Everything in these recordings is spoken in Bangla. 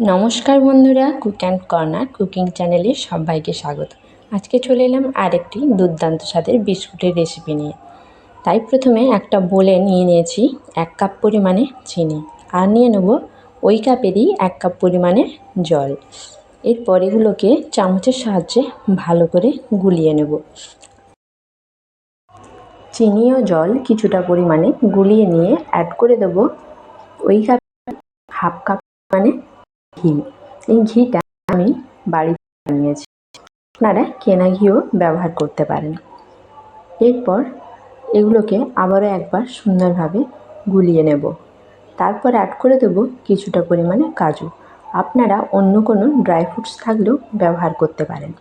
নমস্কার বন্ধুরা, কুক অ্যান্ড কর্নার কুকিং চ্যানেলে সবাইকে স্বাগত। আজকে চলে এলাম আরেকটি দুর্দান্ত স্বাদের বিস্কুটের রেসিপি নিয়ে। তাই প্রথমে একটা বোলে নিয়ে নিয়েছি এক কাপ পরিমাণে চিনি আর নিয়ে নেব ওই কাপেরই এক কাপ পরিমাণে জল। এরপর এগুলোকে চামচের সাহায্যে ভালো করে গুলিয়ে নেব। চিনি ও জল কিছুটা পরিমাণে গুলিয়ে নিয়ে অ্যাড করে দেব। ওই কাপ হাফ কাপ মানে ঘি এই ঘিটা আমি বাড়িতে বানিয়েছি। আপনারা কেনা ঘিও ব্যবহার করতে পারেন। এরপর এগুলোকে আবারও একবার সুন্দরভাবে গুলিয়ে নেব। তারপর অ্যাড করে দেব কিছুটা পরিমাণে কাজু। আপনারা অন্য কোনো ড্রাই ফ্রুটস থাকলেও ব্যবহার করতে পারেন।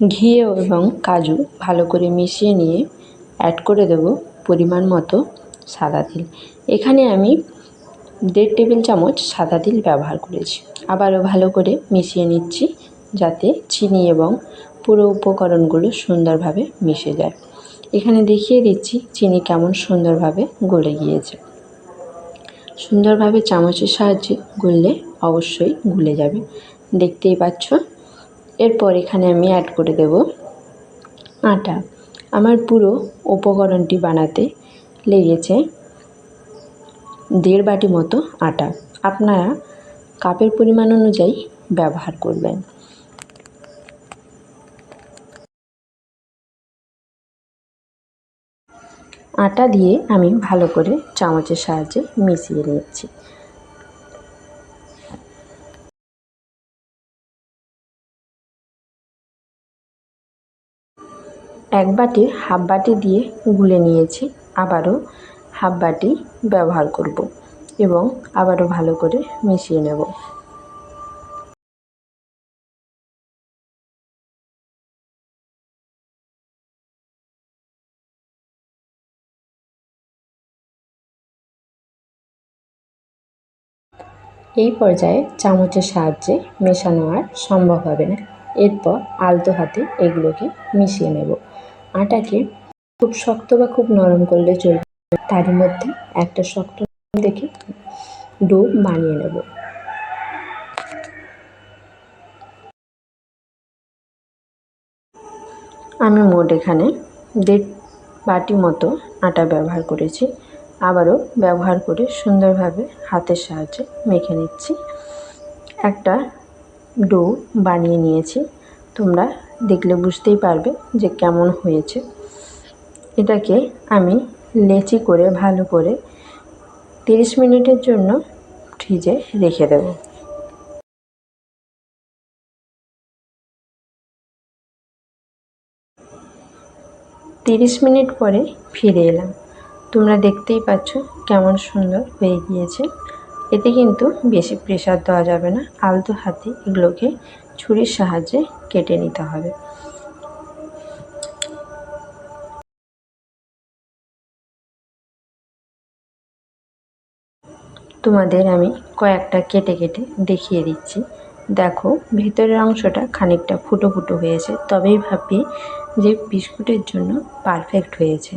ঘি এবং কাজু ভালো করে মিশিয়ে নিয়ে অ্যাড করে দেব পরিমাণ মতো সাদা তিল। এখানে আমি দেড় টেবিল চামচ সাদা তিল ব্যবহার করেছি। আবারও ভালো করে মিশিয়ে নিচ্ছি যাতে চিনি এবং পুরো উপকরণগুলো সুন্দরভাবে মিশে যায়। এখানে দেখিয়ে দিচ্ছি চিনি কেমন সুন্দরভাবে গলে গিয়েছে। সুন্দরভাবে চামচের সাহায্যে গুললে অবশ্যই গুলে যাবে। দেখতেই পাচ্ছ? এরপর এখানে আমি অ্যাড করে দেব আটা। আমার পুরো উপকরণটি বানাতে লেগেছে দেড় বাটি মতো আটা। আপনারা কাপের পরিমাণ অনুযায়ী ব্যবহার করবেন। আটা দিয়ে আমি ভালো করে চামচের সাহায্যে মিশিয়ে নিচ্ছি এক বাটি হাফ বাটি দিয়ে গুলে নিয়েছি। আবারও হাফ বাটি ব্যবহার করব এবং আবারও ভালো করে মিশিয়ে নেব। এই পর্যায়ে চামচের সাহায্যে মেশানো আর সম্ভব হবে না। এরপর আলতো হাতে এগুলোকে মিশিয়ে নেব। আটাকে খুব শক্ত বা খুব নরম করলে চলবে। তার মধ্যে একটা শক্ত দেখে ডো বানিয়ে নেব। আমি মোট এখানে দেড় বাটি মতো আটা ব্যবহার করেছি। আবারও ব্যবহার করে সুন্দরভাবে হাতের সাহায্যে মেখে নিচ্ছি। একটা ডো বানিয়ে নিয়েছি। তোমরা দেখলে বুঝতেই পারবে যে কেমন হয়েছে। এটাকে আমি লেচি করে ভালো করে তিরিশ মিনিটের জন্য ফ্রিজে রেখে দেব। তিরিশ মিনিট পরে ফিরে এলাম। তোমরা দেখতেই পাচ্ছ কেমন সুন্দর হয়ে গিয়েছে। এতে কিন্তু বেশি প্রেশার দেওয়া যাবে না। আলতো হাতে এগুলোকে ছুরির সাহায্যে কেটে নিতে হবে। তোমাদের আমি কয়েকটা কেটে কেটে দেখিয়ে দিচ্ছি। দেখো, ভেতরের অংশটা খানিকটা ফুটো ফুটো হয়েছে, তবেই ভাবি যে বিস্কুটের জন্য পারফেক্ট হয়েছে।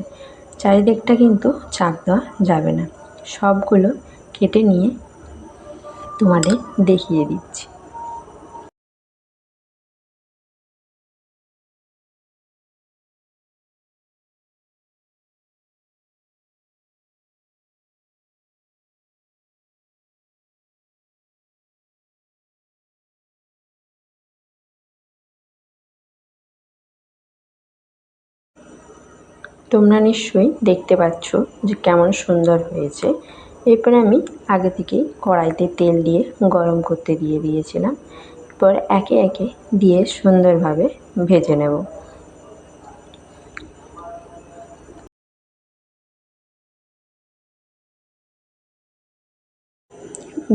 চারিদিকটা কিন্তু চাপ দেওয়া যাবে না। সবগুলো কেটে নিয়ে তোমাদের দেখিয়ে দিচ্ছি। তোমরা নিশ্চয়ই দেখতে পাচ্ছ যে কেমন সুন্দর হয়েছে। এরপর আমি আগে থেকেই কড়াইতে তেল দিয়ে গরম করতে দিয়ে দিয়েছিলাম। এরপর একে একে দিয়ে সুন্দরভাবে ভেজে নেব।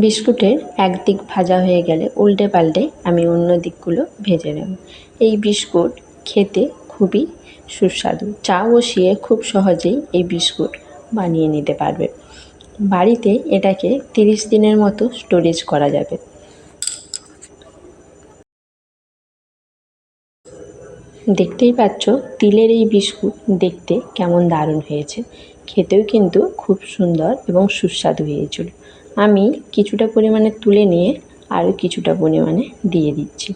বিস্কুটের একদিক ভাজা হয়ে গেলে উল্টে পাল্টে আমি অন্য দিকগুলো ভেজে নেব। এই বিস্কুট খেতে খুবই সুস্বাদু। চা বসিয়ে খুব সহজেই এই বিস্কুট বানিয়ে নিতে পারবে। বাড়িতে এটাকে তিরিশ দিনের মতো স্টোরেজ করা যাবে। দেখতেই পাচ্ছ, তিলের এই বিস্কুট দেখতে কেমন দারুণ হয়েছে। খেতেও কিন্তু খুব সুন্দর এবং সুস্বাদু হয়েছিল আমি কিছুটা পরিমাণে তুলে নিয়ে আরও কিছুটা পরিমাণে দিয়ে দিচ্ছি।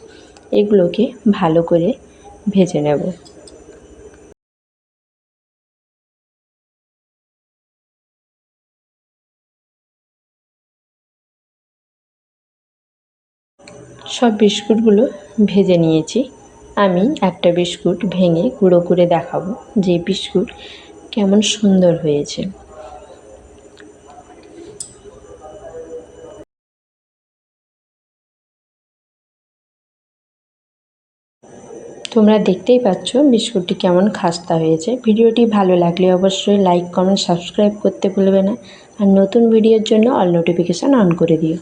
এগুলোকে ভালো করে ভেজে নেব। সব বিস্কুটগুলো ভেজে নিয়েছি। আমি একটা বিস্কুট ভেঙে গুঁড়ো করে দেখাবো যে বিস্কুট কেমন সুন্দর হয়েছে। তোমরা দেখতেই পাচ্ছ বিস্কুটটি কেমন খাস্তা হয়েছে। ভিডিওটি ভালো লাগলে অবশ্যই লাইক কমেন্ট সাবস্ক্রাইব করতে ভুলবে না। আর নতুন ভিডিওর জন্য অল নোটিফিকেশান অন করে দিও।